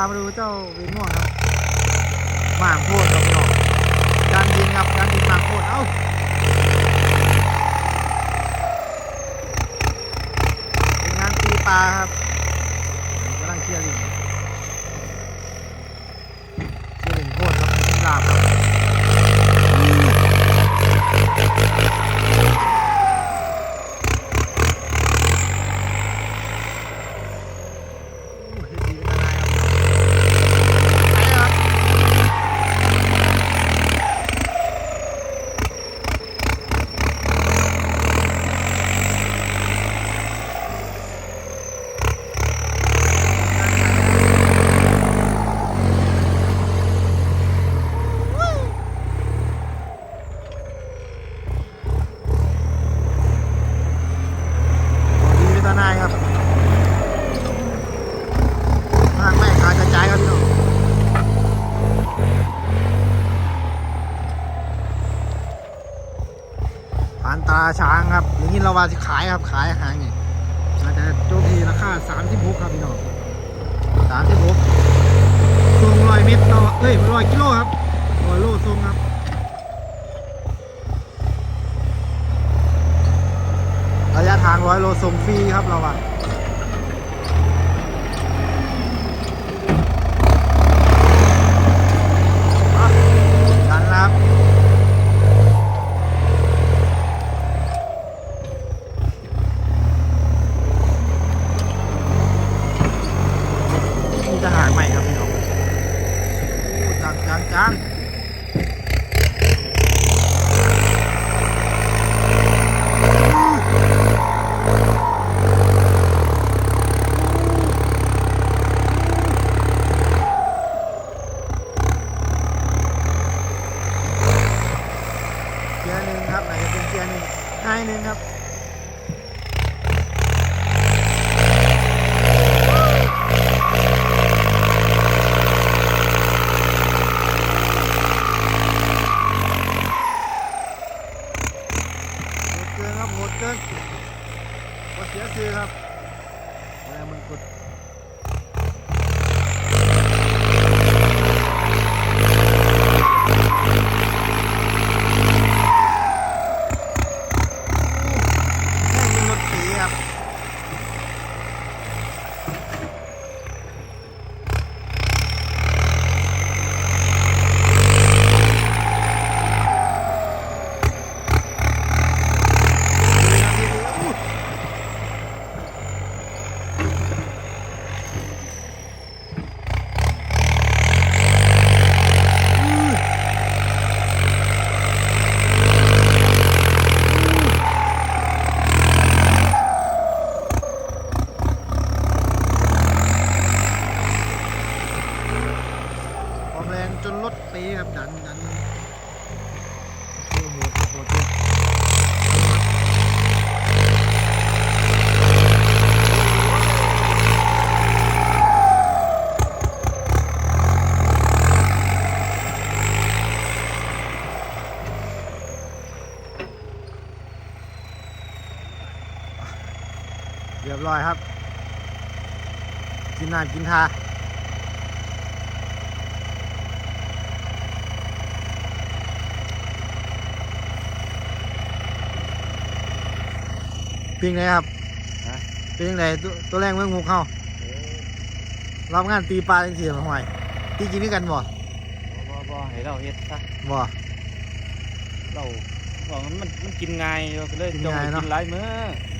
ามาดูเจ้าวีม่วงครับหมางโคตรครับพี่น้องจานยิงครับจานยิงหมางโคตรเอ้าเป็นงานตีปลาครับกำลังเคลียร์ลิงเคลียร์ลิงโพดครับเป็นลาบครับโอ้เฮ็ดดีเป็นอะไรครับไปครับ ดีวิตานายครับทางแม่ขาดกระจายครับพี่น้องผ่านตาช้าง ครับอย่างนี้เราว่าจะขายครับขายอาหารไงอาจจะโจมทีราคาสามสิบหกครับพี่น้องสามสิบหกส่งร้อยเมตรต่อเอ้ยร้อยกิโลครับร้อยโลส่งครับระยะทางร้อยโลส่งฟรีครับเราอะอะดันแล้วครับนี่ทหารใหม่ครับพี่น้องโอ้จังจังจังเกียร์หนึ่งครับไหนจะเป็นเกียร์หนึ่งให้หนึ่งครับโหดเกินครับโหดเกินว่าเสียซื้อครับแล้วมันกด แม่งเป็นรถสีครับความแรงจนรถเป๊ครับดันดันโอ้โหโหดจริง เรียบร้อยครับ กินนานกินทาเป็นไงครับฮะเป็นยังไงตัวตัวแรงเมืองมุกเข้ารับงานตีปลาจังซี่มาห่วยตีกินด้วยกันบ่บ่ บ่บ่ให้เราเฮ็ดซะบ่เราบอกมันมันมันกินง่ายอยู่ก็เลยกินจงง่ายให้เนอะกินหลายมื้อ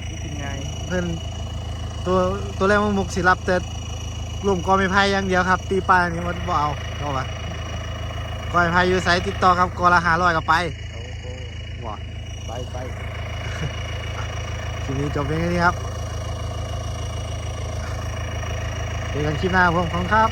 มันกินง่ายเพิ่น ตัวตัวแรงเมืองมุกสิรับแต่รวมกอไม้ไผ่อย่างเดียวครับ ตีปลาอันนี้มันบ่เอาเอาวะกอไม้ไผ่อยู่ไสติดต่อครับกอละ500ก็ไปโอ้โหบ่ไปไปคลิปนี้จบเพียงแค่นี้ครับเจอกันคลิปหน้าผมขอบคุณครับ